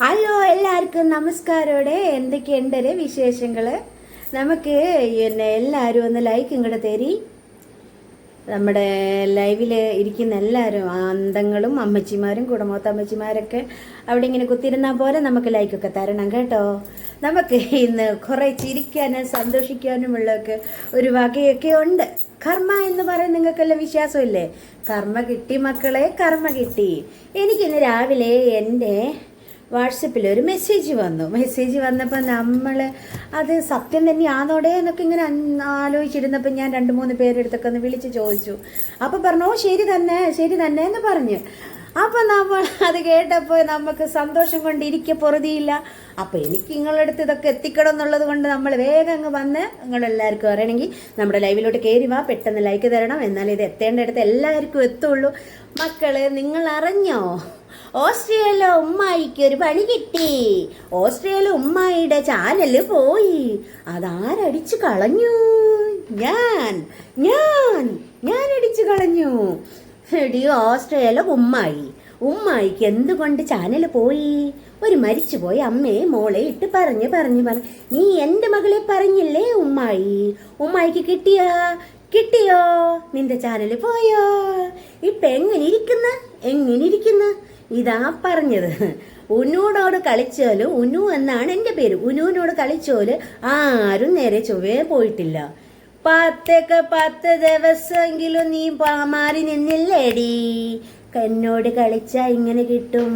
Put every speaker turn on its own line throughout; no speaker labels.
Hello എല്ലാവർക്കും നമസ്കാരോടെ. എന്തൊക്കെയുണ്ട് വിശേഷങ്ങൾ നമുക്ക് പിന്നെ എല്ലാവരും ഒന്ന് ലൈക്ക് ഇങ്ങോട്ട് തരി. നമ്മുടെ ലൈവിൽ ഇരിക്കുന്ന എല്ലാവരും അന്തങ്ങളും അമ്മച്ചിമാരും കുടുംബത്തെ അമ്മച്ചിമാരൊക്കെ അവിടെ ഇങ്ങനെ കുത്തിരുന്നാൽ പോലെ നമുക്ക് ലൈക്കൊക്കെ തരണം കേട്ടോ. നമുക്ക് ഇന്ന് കുറേ ചിരിക്കാനും സന്തോഷിക്കാനുമുള്ളൊക്കെ ഒരു വകയൊക്കെ ഉണ്ട്. കർമ്മ എന്ന് പറയാൻ നിങ്ങൾക്കെല്ലാം വിശ്വാസമില്ലേ? കർമ്മ കിട്ടി മക്കളെ കർമ്മ കിട്ടി. എനിക്കിന്ന് രാവിലെ എന്റെ വാട്സപ്പിൽ ഒരു മെസ്സേജ് വന്നു. മെസ്സേജ് വന്നപ്പോൾ നമ്മൾ അത് സത്യം തന്നെയാണോടെ എന്നൊക്കെ ഇങ്ങനെ ആലോചിച്ചിരുന്നപ്പോൾ ഞാൻ രണ്ട് മൂന്ന് പേരെടുത്തൊക്കെ ഒന്ന് വിളിച്ച് ചോദിച്ചു. അപ്പോൾ പറഞ്ഞു ഓ ശരി തന്നെ ശരി തന്നെ എന്ന് പറഞ്ഞ്. അപ്പം നമ്മൾ അത് കേട്ടപ്പോൾ നമുക്ക് സന്തോഷം കൊണ്ട് ഇരിക്ക പൊറുതിയില്ല. അപ്പോൾ എനിക്ക് നിങ്ങളുടെ അടുത്ത് ഇതൊക്കെ എത്തിക്കണം എന്നുള്ളത് കൊണ്ട് നമ്മൾ വേഗം അങ്ങ് വന്ന് നിങ്ങളെല്ലാവർക്കും അറിയണമെങ്കിൽ നമ്മുടെ ലൈവിലോട്ട് കയറി വാ പെട്ടെന്ന് ലൈക്ക് തരണം. എന്നാൽ ഇത് എത്തേണ്ടടുത്ത് എല്ലാവർക്കും എത്തുള്ളൂ. മക്കളെ നിങ്ങൾ അറിഞ്ഞോ ഓസ്ട്രേലിയ ഉമ്മായിക്ക് ഒരു പണി കിട്ടി. ഓസ്ട്രേലിയ ഉമ്മായിയുടെ ചാനൽ പോയി. അതാരടിച്ചു കളഞ്ഞു? ഞാൻ ഞാൻ ഞാൻ അടിച്ചു കളഞ്ഞു. എടി ഓസ്ട്രേലിയ ഉമ്മായി. ഉമ്മായിക്ക് എന്തുകൊണ്ട് ചാനൽ പോയി? ഒരു മരിച്ചുപോയ അമ്മയെ മോളെ ഇട്ട് പറഞ്ഞ് പറഞ്ഞ് പറഞ്ഞു. നീ എന്റെ മകളെ പറഞ്ഞില്ലേ ഉമ്മായി? ഉമ്മായിക്ക് കിട്ടിയാ? കിട്ടിയോ? നിന്റെ ചാനൽ പോയോ? ഇപ്പൊ എങ്ങനെ ഇരിക്കുന്ന? എങ്ങനെ ഇരിക്കുന്ന? ഇതാ പറഞ്ഞത്. ഉനുവിനോട് കളിച്ചോൽ ഉനു എന്നാണ് എന്റെ പേര്. ഉനുവിനോട് കളിച്ചോൽ ആരും നേരെ ചൊവ്വേ പോയിട്ടില്ല. പത്തൊക്കെ പത്ത് ദിവസമെങ്കിലും നീ മാറി നിന്നില്ലേടി. എന്നോട് കളിച്ചാ ഇങ്ങനെ കിട്ടും.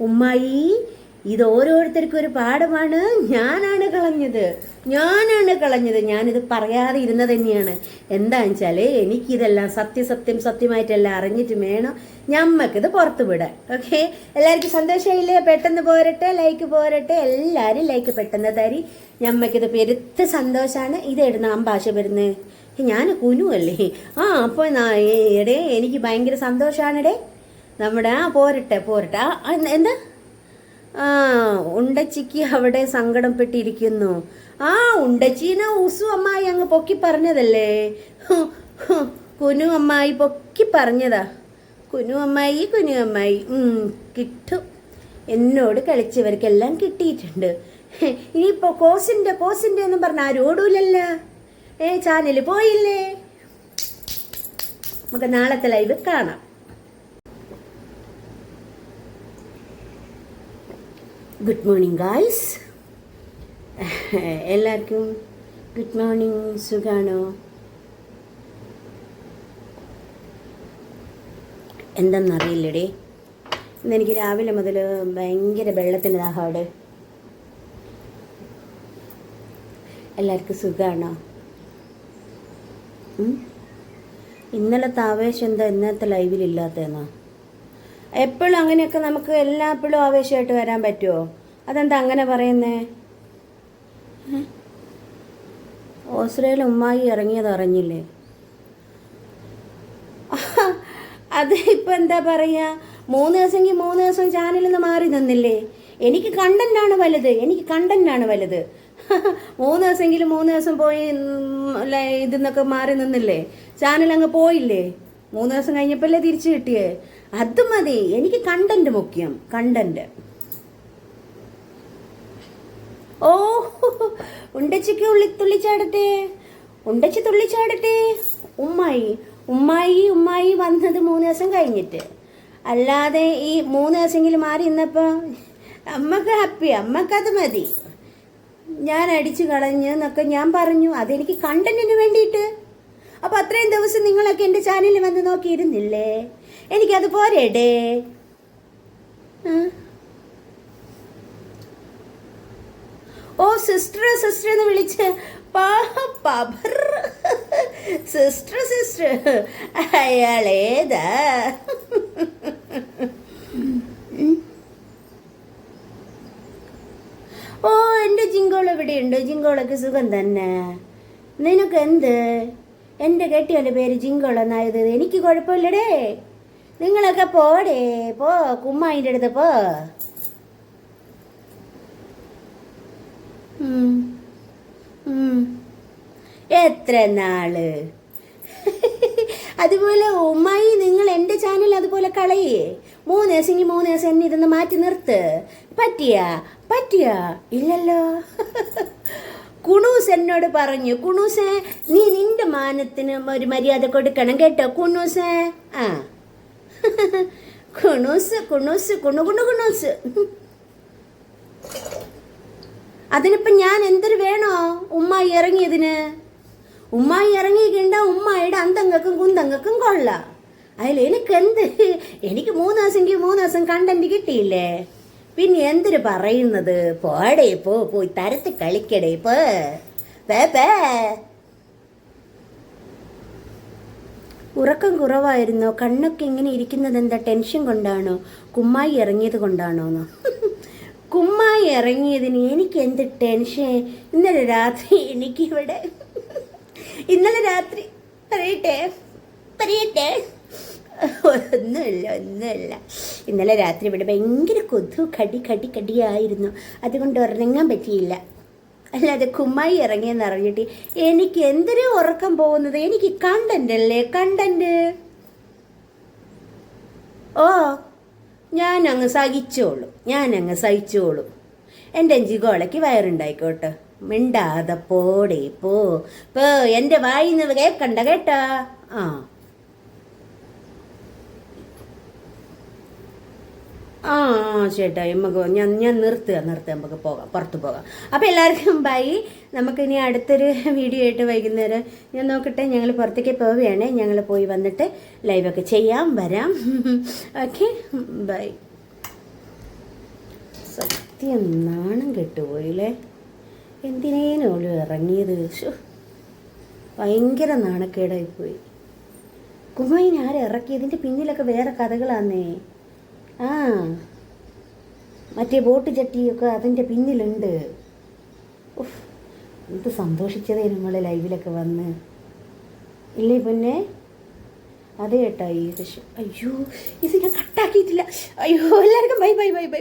ഉമ്മായി ഇത് ഓരോരുത്തർക്കും ഒരു പാഠമാണ്. ഞാനാണ് കളഞ്ഞത്. ഞാനാണ് കളഞ്ഞത്. ഞാനിത് പറയാതെ ഇരുന്നത് തന്നെയാണ്. എന്താണെന്ന് വെച്ചാൽ എനിക്കിതെല്ലാം സത്യസത്യം സത്യമായിട്ടെല്ലാം അറിഞ്ഞിട്ട് വേണം ഞമ്മക്കിത് പുറത്തു വിടാൻ. ഓക്കെ? എല്ലാവർക്കും സന്തോഷമായില്ലേ? പെട്ടെന്ന് പോരട്ടെ ലൈക്ക് പോരട്ടെ. എല്ലാവരും ലൈക്ക് പെട്ടെന്ന് തരി. ഞമ്മക്കിത് പെരുത്ത സന്തോഷമാണ് ഇതെടുന്ന ഭാഷ വരുന്നത് ഞാൻ കുനു അല്ലേ? ആ അപ്പോൾ എടേ എനിക്ക് ഭയങ്കര സന്തോഷമാണെടേ നമ്മുടെ ആ പോരട്ടെ പോരട്ടെ. എന്താ? ഉണ്ടച്ചിക്ക് അവിടെ സങ്കടപ്പെട്ടിരിക്കുന്നു ആ ഉണ്ടച്ചീനെ ഉസു അമ്മായി അങ്ങ് പൊക്കി പറഞ്ഞതല്ലേ? കുനു അമ്മായി പൊക്കി പറഞ്ഞതാ. കുനു അമ്മായി കുനു അമ്മായി കിട്ടും. എന്നോട് കളിച്ചവർക്കെല്ലാം കിട്ടിയിട്ടുണ്ട്. ഇനിയിപ്പോ കോസിന്റെ കോസിന്റെ എന്ന് പറഞ്ഞ ആരും ഏ ചാനൽ പോയില്ലേ? നമുക്ക് നാളത്തെ ലൈവ് കാണാം. ഗുഡ് മോർണിംഗ് ഗായ്സ് എല്ലാവർക്കും ഗുഡ് മോർണിംഗ് സുഖാണോ? എന്തെന്നറിയില്ലടേ. ഇന്നെനിക്ക് രാവിലെ മുതൽ ഭയങ്കര വെള്ളത്തിന് ദാഹമാണ്. എല്ലാവർക്കും സുഖമാണോ? ഇന്നലത്തെ ആവേശം എന്താ ഇന്നത്തെ ലൈവിലില്ലാത്തതെന്നോ എപ്പോഴും അങ്ങനെയൊക്കെ നമുക്ക് എല്ലാപ്പോഴും ആവേശമായിട്ട് വരാൻ പറ്റുമോ അതെന്താ അങ്ങനെ പറയുന്നേ? ഓസ്ട്രേലിയ ഉമ്മായി ഇറങ്ങിയത് അറിഞ്ഞില്ലേ? അത് ഇപ്പം എന്താ പറയുക മൂന്ന് ദിവസമെങ്കിൽ മൂന്ന് ദിവസം ചാനലിൽ നിന്ന് മാറി നിന്നില്ലേ? എനിക്ക് കണ്ടന്റാണ് വലുത്. എനിക്ക് കണ്ടന്റാണ് വലുത്. മൂന്ന് ദിവസമെങ്കിലും മൂന്ന് ദിവസം പോയി ഇതിൽ നിന്നൊക്കെ മാറി നിന്നില്ലേ? ചാനൽ അങ്ങ് പോയില്ലേ? മൂന്ന് ദിവസം കഴിഞ്ഞപ്പോഴല്ലേ തിരിച്ചു കിട്ടിയേ? അത് മതി. എനിക്ക് കണ്ടന്റ് മുഖ്യം കണ്ടന്റ് ഓ ഉണ്ടച്ചിക്ക് ഉള്ളി തുള്ളിച്ചാടട്ടെ. ഉണ്ടച്ചി തുള്ളിച്ചാടട്ടെ. ഉമ്മായി ഉമ്മായി ഉമ്മായി വന്നത് മൂന്ന് ദിവസം കഴിഞ്ഞിട്ട്. അല്ലാതെ ഈ മൂന്ന് ദിവസമെങ്കിലും മാറി നിന്നപ്പോൾ അമ്മയ്ക്ക് ഹാപ്പി അമ്മക്കത് മതി. ഞാൻ അടിച്ചു കളഞ്ഞ് എന്നൊക്കെ ഞാൻ പറഞ്ഞു. അതെനിക്ക് കണ്ടന്റിന് വേണ്ടിയിട്ട്. അപ്പൊ അത്രയും ദിവസം നിങ്ങളൊക്കെ എന്റെ ചാനലിൽ വന്ന് നോക്കിയിരുന്നില്ലേ? എനിക്കത് പോരേടേ ഓ സിസ്റ്റർ സിസ്റ്റർ എന്ന് വിളിച്ച് സിസ്റ്റർ സിസ്റ്റർ അയാളേതാ? ഓ എന്റെ ജിങ്കോൾ എവിടെയുണ്ട്? ജിങ്കോളൊക്കെ സുഖം തന്നെ. നിനക്ക് എന്ത് എന്റെ കെട്ടിയവന്റെ പേര് ജിങ്കോൾ എന്നായത് എനിക്ക് കുഴപ്പമില്ലടേ. നിങ്ങളൊക്കെ പോടേ പോ കുമ്മായിന്റെ അടുത്ത് പോ. എത്ര നാൾ? അതുപോലെ ഉമ്മായി നിങ്ങൾ എന്റെ ചാനൽ അതുപോലെ കളയേ. മൂന്ന് ദിവസമെങ്കിൽ മൂന്ന് ദിവസം എന്നെ ഇരുന്ന് മാറ്റി നിർത്ത്. പറ്റിയാ? പറ്റിയാ? ഇല്ലല്ലോ. കുണൂസ് എന്നോട് പറഞ്ഞു കുണൂസേ നീ നിന്റെ മാനത്തിന് ഒരു മര്യാദ കൊടുക്കണം കേട്ടോ കുണൂസേ. ആ. കുണൂസ് കുണൂസ് കുണു കുണു കുണൂസ്. അതിനിപ്പം ഞാൻ എന്തൊരു വേണോ ഉമ്മായി ഇറങ്ങിയതിന്? ഉമ്മായി ഇറങ്ങിയിട്ടുണ്ട ഉമ്മായിയുടെ അന്തങ്ങൾക്കും കുന്തങ്ങൾക്കും കൊള്ളാം. അതിൽ എനിക്ക് എന്ത് എനിക്ക് മൂന്ന് ദിവസം മൂന്ന് ദിവസം കണ്ടന്റ് കിട്ടിയില്ലേ? പിന്നെ എന്തിന് പറയുന്നത്? പോടേ പോ പോയി തരത്ത് കളിക്കടേ പോ. ഉറക്കം കുറവായിരുന്നോ? കണ്ണൊക്കെ ഇങ്ങനെ ഇരിക്കുന്നത് എന്താ ടെൻഷൻ കൊണ്ടാണോ? കുമ്മായി ഇറങ്ങിയത് കൊണ്ടാണോന്നോ കുമ്മായി ഇറങ്ങിയതിന് എനിക്ക് എന്ത് ടെൻഷൻ? ഇന്നലെ രാത്രി എനിക്കിവിടെ ഇന്നലെ രാത്രി പറയട്ടെ പറയട്ടെ. ഒന്നുമില്ല ഒന്നുമില്ല. ഇന്നലെ രാത്രി ഇവിടെ ഭയങ്കര കൊതു കടി കടി കടിയായിരുന്നു. അതുകൊണ്ട് ഉറങ്ങാൻ പറ്റിയില്ല. അല്ലാതെ കുമ്മായി ഇറങ്ങിയെന്ന് അറിഞ്ഞിട്ട് എനിക്ക് എന്തിനു ഉറക്കം പോകുന്നത്? എനിക്ക് കണ്ടന്റ് അല്ലേ കണ്ടന്റ്. ഓ ഞാൻ അങ്ങ് സഹിച്ചോളൂ. ഞാൻ അങ്ങ് സഹിച്ചോളൂ. എന്റെ ജിഗോളയ്ക്ക് വയറുണ്ടായിക്കോട്ടെ. മിണ്ടാതെ പോടേ പോ. പോ എന്റെ വായിന്ന് കേൾക്കണ്ട കേട്ടാ? ആ. ആ ചേട്ടാ നമുക്ക് ഞാൻ ഞാൻ നിർത്തുക നിർത്തുക നമുക്ക് പോകാം പുറത്ത് പോകാം. അപ്പോൾ എല്ലാവർക്കും ബൈ. നമുക്കിനി അടുത്തൊരു വീഡിയോ ആയിട്ട് വൈകുന്നേരം ഞാൻ നോക്കട്ടെ ഞങ്ങൾ പുറത്തേക്ക് പോവുകയാണ് ഞങ്ങൾ പോയി വന്നിട്ട് ലൈവൊക്കെ ചെയ്യാം വരാം. Okay bye. സത്യം നാണം കെട്ടുപോയില്ലേ? എന്തിനേനോളൂ ഇറങ്ങിയത്? ഭയങ്കര നാണക്കേടായിപ്പോയി. കുമായിനെ ആരെ ഇറക്കി ഇതിന്റെ പിന്നിലൊക്കെ വേറെ കഥകളാന്നേ. ആ. മറ്റേ ബോട്ട് ചട്ടിയൊക്കെ അതിന്റെ പിന്നിലുണ്ട്. എന്ത് സന്തോഷിച്ചതേ നമ്മൾ ലൈവിലൊക്കെ വന്ന്. ഇല്ലേ പിന്നെ? അതെ കേട്ടോ ഈ അയ്യോ ഇത് ഞാൻ കട്ടാക്കിയിട്ടില്ല അയ്യോ എല്ലാവർക്കും ബൈ ബൈ ബൈ ബൈ